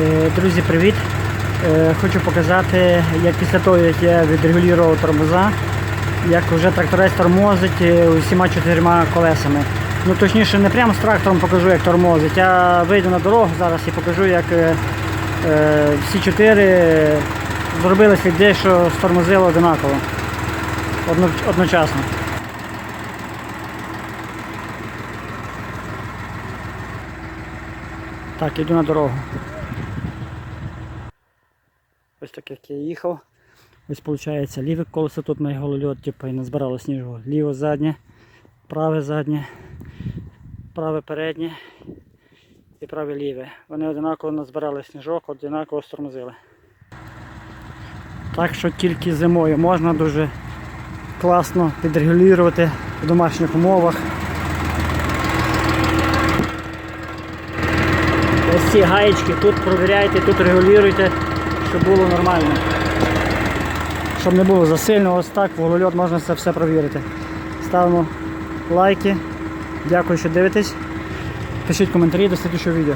Е, Друзі, привіт! Е, Хочу показати, як після того, як я відрегулював тормоза, як вже тракторець тормозить е, усіма чотирма колесами. Ну точніше, не прямо з трактором покажу, як тормозить, а вийду на дорогу зараз і покажу, як всі чотири зробили сліди, що стормозило одинаково. Одночасно. Так, йду на дорогу. Ось так як я їхав. Ось виходить ліве колесо, тут має голольот, типу, і назбирало сніжу. Ліве заднє, праве заднє, праве переднє і праве ліве. Вони одинаково назбирали сніжок, одинаково стормозили. Так що тільки зимою можна дуже класно підрегулювати в домашніх умовах. Ось ці гаєчки тут провіряйте, тут регулюйте, щоб було нормально. Щоб не було засильно, ось так, в можна це все провірити. Ставимо лайки. Дякую, що дивитесь. Пишіть коментарі до слідчого відео.